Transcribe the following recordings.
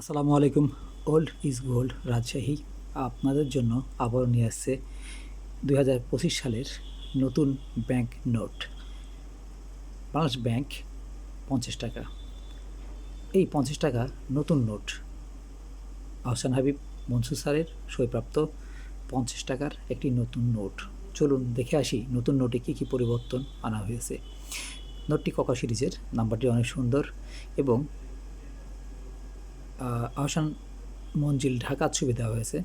আসসালামু আলাইকুম। Old is gold Rajshahi আপনাদের জন্য আবারও নিয়ে আসছে দুই হাজার পঁচিশ সালের নতুন ব্যাংক নোট বাংলাদেশ ব্যাংক পঞ্চাশ টাকা। এই পঞ্চাশ টাকা নতুন নোট আহসান হাবিব মনসুর স্যারের সইপ্রাপ্ত পঞ্চাশ টাকার একটি নতুন নোট চলুন দেখে আসি নতুন নোটে কী কী পরিবর্তন আনা হয়েছে। নোটটি ককা সিরিজের, নাম্বারটি অনেক সুন্দর এবং আহসান মঞ্জিল, ঢাকার ছবি দেওয়া হয়েছে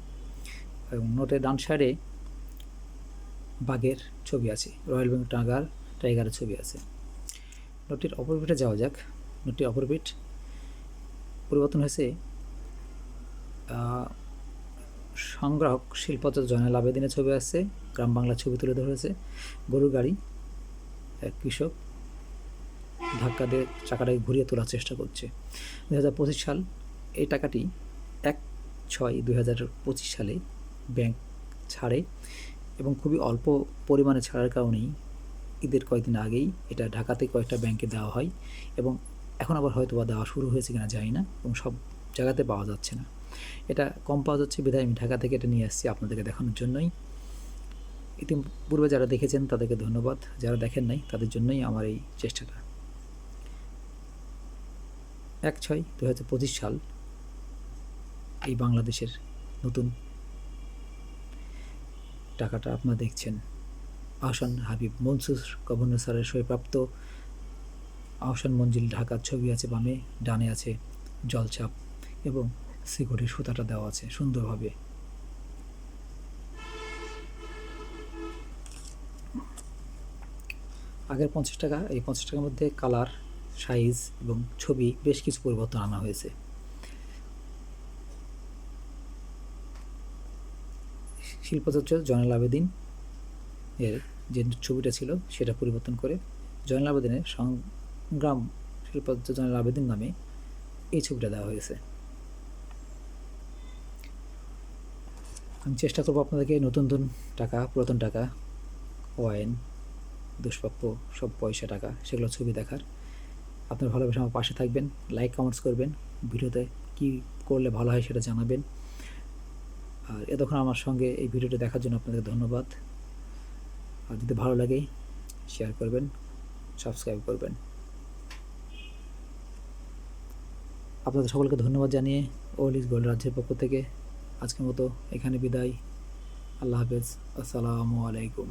এবং নোটের ডান সাইডে বাঘের ছবি আছে, রয়্যাল বেঙ্গল টাইগার টাইগারের ছবি আছে। নোটটির অপরপিঠে যাওয়া যাক। নোটটির অপরপিঠ পরিবর্তন হয়েছে সংগ্রাহক শিল্পত জয়নাল আবেদিনের ছবি আছে, গ্রাম বাংলার ছবি তুলে ধরা হয়েছে, গরুর গাড়ি, এক কৃষক, ধাক্কা দিয়ে চাকাটাকে ঘুরিয়ে তোলার চেষ্টা করছে। দু হাজার পঁচিশ সাল এই টাকাটি এক ছয় দুই হাজার পঁচিশ সালে ব্যাংক ছাড়ে এবং খুবই অল্প পরিমাণে ছাড়ার কারণেই ঈদের কয়েকদিন আগেই এটা ঢাকাতে কয়েকটা ব্যাংকে দেওয়া হয় এবং এখন আবার হয়তো বা দেওয়া শুরু হয়েছে কিনা জানি না এবং সব জায়গাতে পাওয়া যাচ্ছে না। এটা কম পাওয়া যাচ্ছে বিধায় আমি ঢাকা থেকে এটা নিয়ে আসছি আপনাদেরকে দেখানোর জন্যই। ইতিপূর্বে যারা দেখেছেন তাদেরকে ধন্যবাদ। যারা দেখেন নাই, তাদের জন্যই আমার এই চেষ্টাটা। এক ছয় দু সাল এই বাংলাদেশের নতুন টাকাটা আপনারা দেখছেন। আহসান হাবিব মনসুর গভর্নর স্যারের সইপ্রাপ্ত। আহসান মঞ্জিল ঢাকার ছবি আছে বামে, ডানে আছে জলচাপ এবং সিকিউরিটির সুতাটা দেওয়া আছে সুন্দরভাবে। আগের পঞ্চাশ টাকা, এই পঞ্চাশ টাকার মধ্যে কালার, সাইজ এবং ছবি বেশ কিছু পরিবর্তন আনা হয়েছে। শিল্পচর্চা, জয়নাল আবেদিন এর যে ছবিটা ছিল সেটা পরিবর্তন করে জয়নাল আবেদিনের সংগ্রাম শিল্পচর্চা জয়নাল আবেদিন নামে এই ছবিটা দেওয়া হয়েছে। আমি চেষ্টা করব আপনাদেরকে নতুন নতুন টাকা, পুরাতন টাকা ওয়াইন দুষ্প্রাপ্য সব পয়সা, টাকা সেগুলো ছবি দেখার। আপনার ভালোবাসা আমার পাশে থাকবেন লাইক কমেন্টস করবেন। ভিডিওতে কি করলে ভালো হয় সেটা জানাবেন। আর এতক্ষণ আমার সঙ্গে এই ভিডিওটা দেখার জন্য আপনাদের ধন্যবাদ। আর যদি ভালো লাগে শেয়ার করবেন সাবস্ক্রাইব করবেন। আপনাদের সকলকে ধন্যবাদ জানিয়ে ওল ইজ গোল্ড রাজ্যের পক্ষ থেকে আজকের মতো এখানে বিদায়। আল্লাহ হাফেজ। আসসালামু আলাইকুম।